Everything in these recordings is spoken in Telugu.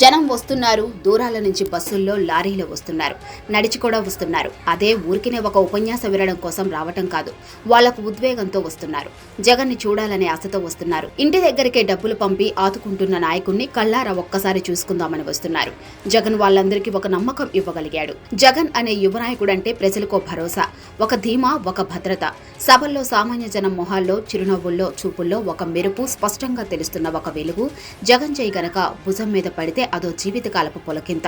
జనం వస్తున్నారు. దూరాల నుంచి బస్సుల్లో లారీలో వస్తున్నారు. నడిచి కూడా వస్తున్నారు. అదే ఊరికినే ఒక ఉపన్యాసం వినడం కోసం రావటం కాదు. వాళ్ళకు ఉద్వేగంతో వస్తున్నారు. జగన్ని చూడాలనే ఆశతో వస్తున్నారు. ఇంటి దగ్గరికే డబ్బులు పంపి ఆతుకుంటున్న నాయకుణ్ణి కళ్ళారా ఒక్కసారి చూసుకుందామని వస్తున్నారు. జగన్ వాళ్ళందరికీ ఒక నమ్మకం ఇవ్వగలిగాడు. జగన్ అనే యువ నాయకుడంటే ప్రజలకు భరోసా ఒక ధీమా ఒక భద్రత. సభల్లో సామాన్య జనం మొహాల్లో చిరునవ్వుల్లో చూపుల్లో ఒక మెరుపు స్పష్టంగా తెలుస్తున్న ఒక వెలుగు జగన్ చేయి గనక భుజం మీద పడితే అదో జీవితకాలపు పొలకింత.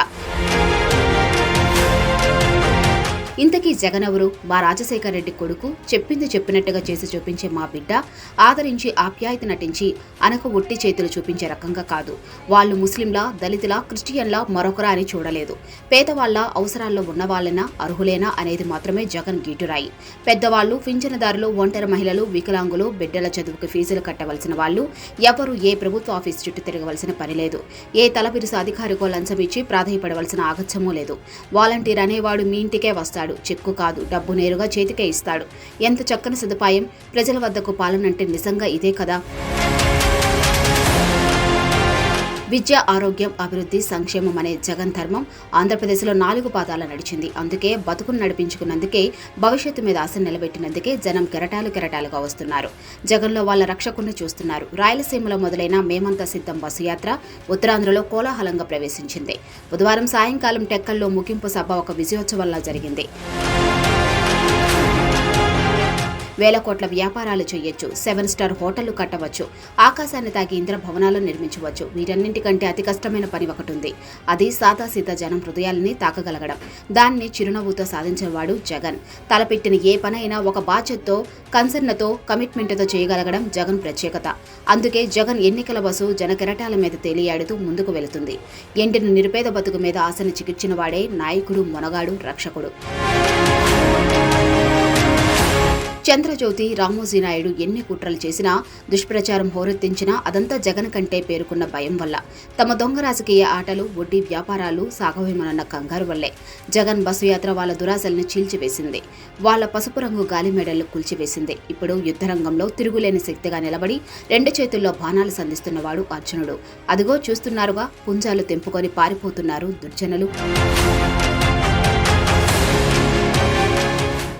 ఇంతకీ జగన్ ఎవరు? మా రాజశేఖర రెడ్డి కొడుకు చెప్పింది చెప్పినట్టుగా చేసి చూపించే మా బిడ్డ ఆదరించి ఆప్యాయత నటించి అనక ఒట్టి చేతులు చూపించే రకంగా కాదు. వాళ్ళు ముస్లింలా దళితులా క్రిస్టియన్లా మరొకరా అని చూడలేదు. పేదవాళ్ళ అవసరాల్లో ఉన్నవాళ్ళనా అర్హులేనా అనేది మాత్రమే జగన్ గీటురాయి. పెద్దవాళ్ళు పింఛనదారులు ఒంటరి మహిళలు వికలాంగులు బిడ్డల చదువుకు ఫీజులు కట్టవలసిన వాళ్ళు ఎవరు ఏ ప్రభుత్వ ఆఫీస్ చుట్టూ తిరగవలసిన పని లేదు. ఏ తలపిరుసు అధికారికో లంచమిచ్చి ఇచ్చి ప్రాధాయపడవలసిన ఆగత్యమూ లేదు. వాలంటీర్ అనేవాడు మీ ఇంటికే వస్తారు చేస్తాడు చెక్కు కాదు డబ్బు నేరుగా చేతికే ఇస్తాడు. ఎంత చక్కని సదుపాయం? ప్రజల వద్దకు పాలనంటే నిజంగా ఇదే కదా? విద్య ఆరోగ్యం అభివృద్ధి సంక్షేమం అనే జగన్ ధర్మం ఆంధ్రప్రదేశ్లో నాలుగు పాదాల నడిచింది. అందుకే బతుకును నడిపించుకున్నందుకే భవిష్యత్తు మీద ఆశ నిలబెట్టినందుకే జనం కెరటాలు కెరటాలుగా వస్తున్నారు. జగన్లో వాళ్ళ రక్షకుని చూస్తున్నారు. రాయలసీమలో మొదలైన మేమంతా సిద్ధం బస్సు యాత్ర ఉత్తరాంధ్రలో కోలాహలంగా ప్రవేశించింది. బుధవారం సాయంకాలం టెక్కల్లో ముగింపు సభ ఒక విజయోత్సవంలా జరిగింది. వేల కోట్ల వ్యాపారాలు చేయొచ్చు సెవెన్ స్టార్ హోటళ్ళు కట్టవచ్చు ఆకాశాన్ని తాకి ఇంద్ర భవనాలు నిర్మించవచ్చు. వీటన్నింటికంటే అతి కష్టమైన పని ఒకటి ఉంది అది సాదాసీత జనం హృదయాలని తాకగలగడం. దాన్ని చిరునవ్వుతో సాధించేవాడు జగన్. తలపెట్టిన ఏ పనైనా ఒక బాధ్యతతో కన్సర్న్తో కమిట్మెంట్తో చేయగలగడం జగన్ ప్రత్యేకత. అందుకే జగన్ ఎన్నికల బస్సు జనకెరటాల మీద తేలియాడుతూ ముందుకు వెళుతుంది. ఎండిన నిరుపేద బతుకు మీద ఆశను చికిర్చిన వాడే నాయకుడు మొనగాడు రక్షకుడు. చంద్రజ్యోతి రామోజీ నాయుడు ఎన్ని కుట్రలు చేసినా దుష్ప్రచారం హోరెత్తించినా అదంతా జగన్ కంటే పేరుకున్న భయం వల్ల. తమ దొంగ రాజకీయ ఆటలు వడ్డీ వ్యాపారాలు సాగవేమనన్న కంగారు వల్లే జగన్ బస్సు యాత్ర వాళ్ళ దురాశల్ని చీల్చివేసింది. వాళ్ళ పసుపు రంగు గాలి మెడలు కూల్చివేసింది. ఇప్పుడు యుద్ధరంగంలో తిరుగులేని శక్తిగా నిలబడి రెండు చేతుల్లో బాణాలు సంధిస్తున్నవాడు అర్జునుడు. అదిగో చూస్తున్నారుగా పుంజాలు తెంపుకొని పారిపోతున్నారు దుర్జనులు.